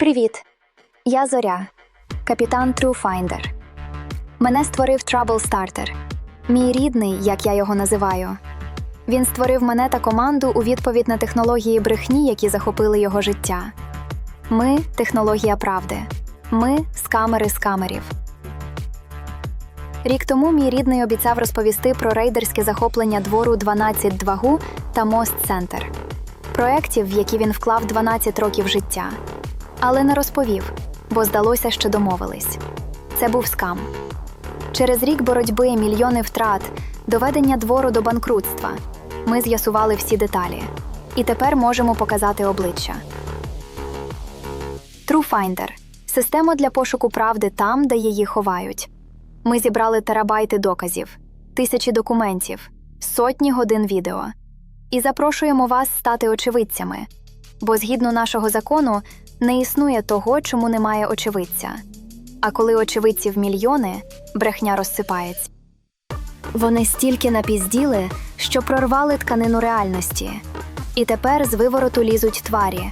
Привіт! Я Зоря, капітан TrueFinder. Мене створив Trouble Starter. Мій рідний, як я його називаю. Він створив мене та команду у відповідь на технології брехні, які захопили його життя. Ми технологія правди. Ми з камери з камерів. Рік тому мій рідний обіцяв розповісти про рейдерське захоплення двору 12 Двагу та Мост Центр. Проєктів, в які він вклав 12 років життя. Але не розповів, бо здалося, що домовились. Це був скам. Через рік боротьби, мільйони втрат, доведення двору до банкрутства. Ми з'ясували всі деталі. І тепер можемо показати обличчя. TrueFinder – система для пошуку правди там, де її ховають. Ми зібрали терабайти доказів, тисячі документів, сотні годин відео. І запрошуємо вас стати очевидцями. Бо згідно нашого закону не існує того, чому немає очевидця. А коли очевидців мільйони, брехня розсипається. Вони стільки напізділи, що прорвали тканину реальності. І тепер з вивороту лізуть тварі,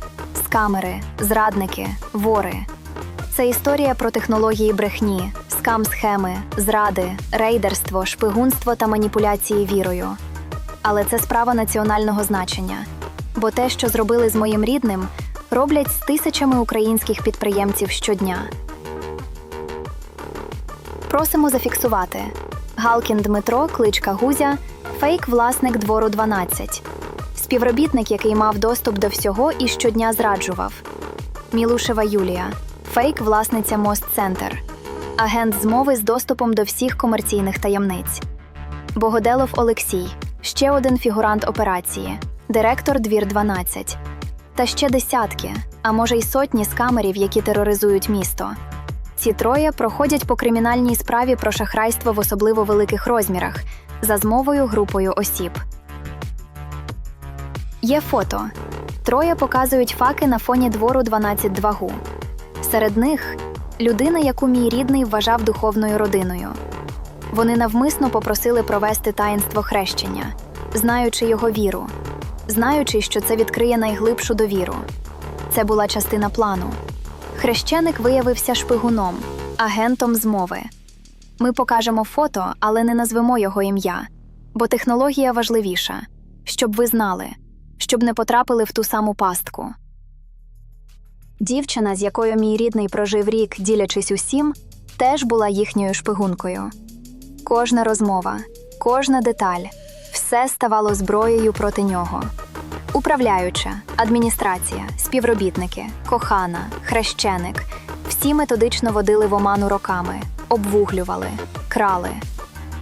скамери, зрадники, вори. Це історія про технології брехні, скам-схеми, зради, рейдерство, шпигунство та маніпуляції вірою. Але це справа національного значення. Бо те, що зробили з моїм рідним, роблять з тисячами українських підприємців щодня. Просимо зафіксувати. Галкін Дмитро, кличка Гузя, фейк власник двору 12. Співробітник, який мав доступ до всього і щодня зраджував. Мілушева Юлія, фейк власниця Мост Центр. Агент змови з доступом до всіх комерційних таємниць. Богоделов Олексій, ще один фігурант операції, директор Двір 12. Та ще десятки, а може й сотні скамерів, які тероризують місто. Ці троє проходять по кримінальній справі про шахрайство в особливо великих розмірах за змовою групою осіб. Є фото. Троє показують факи на фоні двору 12 двагу. Серед них людина, яку мій рідний вважав духовною родиною. Вони навмисно попросили провести таїнство хрещення, знаючи його віру, знаючи, що це відкриє найглибшу довіру. Це була частина плану. Хрещеник виявився шпигуном, агентом змови. Ми покажемо фото, але не назвемо його ім'я, бо технологія важливіша, щоб ви знали, щоб не потрапили в ту саму пастку. Дівчина, з якою мій рідний прожив рік, ділячись усім, теж була їхньою шпигункою. Кожна розмова, кожна деталь все ставало зброєю проти нього. Управляюча, адміністрація, співробітники, кохана, хрещеник всі методично водили в оману роками, обвуглювали, крали.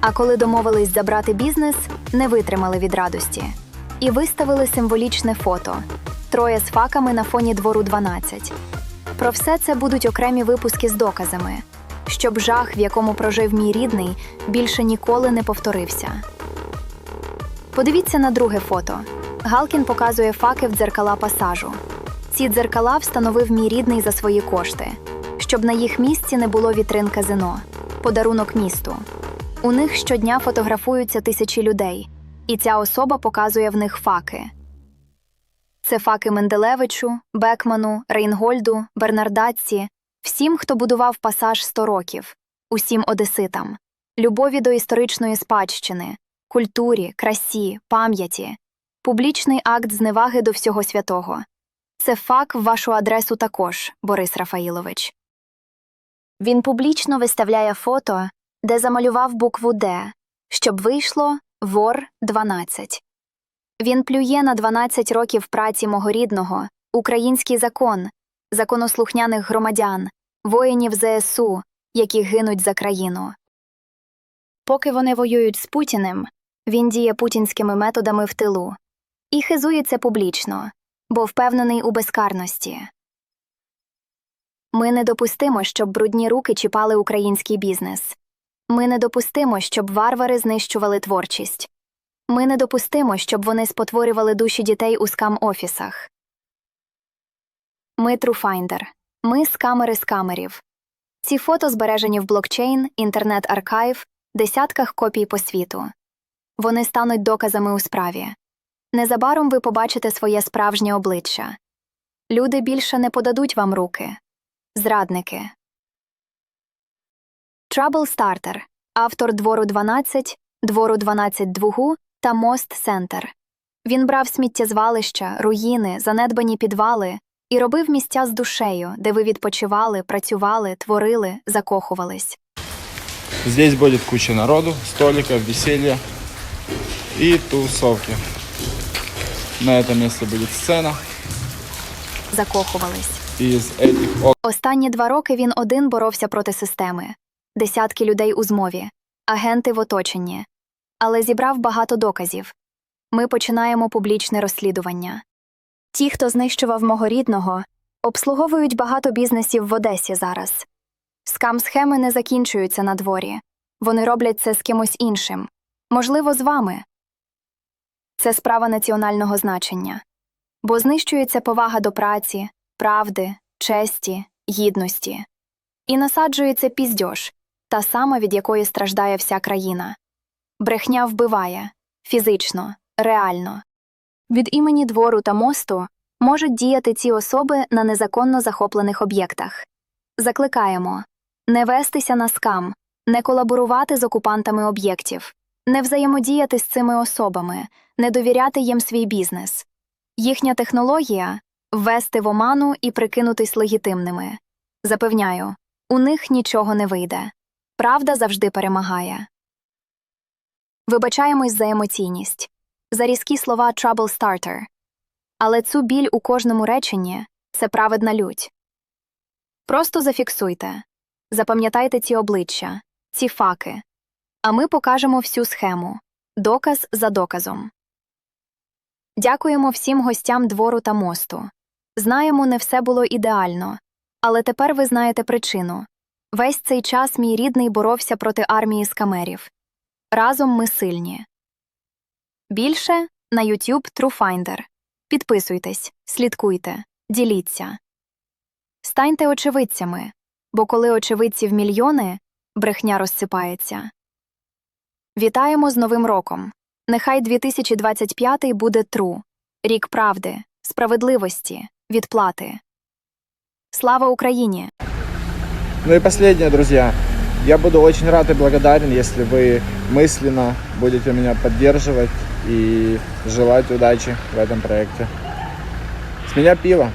А коли домовились забрати бізнес, не витримали від радості і виставили символічне фото троє з факами на фоні двору 12. Про все це будуть окремі випуски з доказами, щоб жах, в якому прожив мій рідний, більше ніколи не повторився. Подивіться на друге фото. Галкін показує факи в дзеркала пасажу. Ці дзеркала встановив мій рідний за свої кошти, щоб на їх місці не було вітрин казино, подарунок місту. У них щодня фотографуються тисячі людей, і ця особа показує в них факи. Це факи Менделевичу, Бекману, Рейнгольду, Бернардатці, всім, хто будував пасаж 100 років, усім одеситам, любові до історичної спадщини, культурі, красі, пам'яті, публічний акт зневаги до всього святого. Це фак в вашу адресу також, Борис Рафаїлович. Він публічно виставляє фото, де замалював букву Д, щоб вийшло вор 12. Він плює на 12 років праці мого рідного, український закон, законослухняних громадян, воїнів ЗСУ, які гинуть за країну. Поки вони воюють з Путіним, він діє путінськими методами в тилу і хизується публічно, бо впевнений у безкарності. Ми не допустимо, щоб брудні руки чіпали український бізнес. Ми не допустимо, щоб варвари знищували творчість. Ми не допустимо, щоб вони спотворювали душі дітей у скам-офісах. Ми TrueFinder. Ми з камери з камерів. Ці фото збережені в блокчейн, інтернет-архайв, десятках копій по світу. Вони стануть доказами у справі. Незабаром ви побачите своє справжнє обличчя. Люди більше не подадуть вам руки. Зрадники. Trouble Starter. Автор двору 12, двору 12 Двугу та Мост Сентер. Він брав сміттєзвалища, руїни, занедбані підвали і робив місця з душею, де ви відпочивали, працювали, творили, закохувались. Здесь будет куча народу, столиков, веселья и тусовки. На этом месте будет сцена. Закохувались. Из этих Останні два роки він один боровся проти системи. Десятки людей у змові, агенти в оточенні. Але зібрав багато доказів. Ми починаємо публічне розслідування. Ті, хто знищував мого рідного, обслуговують багато бізнесів в Одесі зараз. Скам-схеми не закінчуються на дворі. Вони роблять це з кимось іншим. Можливо, з вами. Це справа національного значення. Бо знищується повага до праці, правди, честі, гідності. І насаджується піздьош, та сама, від якої страждає вся країна. Брехня вбиває фізично, реально. Від імені двору та мосту можуть діяти ці особи на незаконно захоплених об'єктах. Закликаємо не вестися на скам, не колаборувати з окупантами об'єктів, не взаємодіяти з цими особами, не довіряти їм свій бізнес. Їхня технологія ввести в оману і прикинутись легітимними. Запевняю, у них нічого не вийде. Правда завжди перемагає. Вибачаємось за емоційність, за різкі слова «trouble starter». Але цю біль у кожному реченні це праведна лють. Просто зафіксуйте, запам'ятайте ці обличчя, ці факи, а ми покажемо всю схему, доказ за доказом. Дякуємо всім гостям двору та мосту. Знаємо, не все було ідеально, але тепер ви знаєте причину. Весь цей час мій рідний боровся проти армії скамерів. Разом ми сильні. Більше на YouTube TrueFinder. Підписуйтесь, слідкуйте, діліться. Станьте очевидцями, бо коли очевидців мільйони, брехня розсипається. Вітаємо з Новим роком! Нехай 2025 буде тру, рік правди, справедливості, відплати. Слава Україні! Ну и последнее, друзья. Я буду очень рад и благодарен, если вы мысленно будете меня поддерживать и желать удачи в этом проекте. С меня пиво.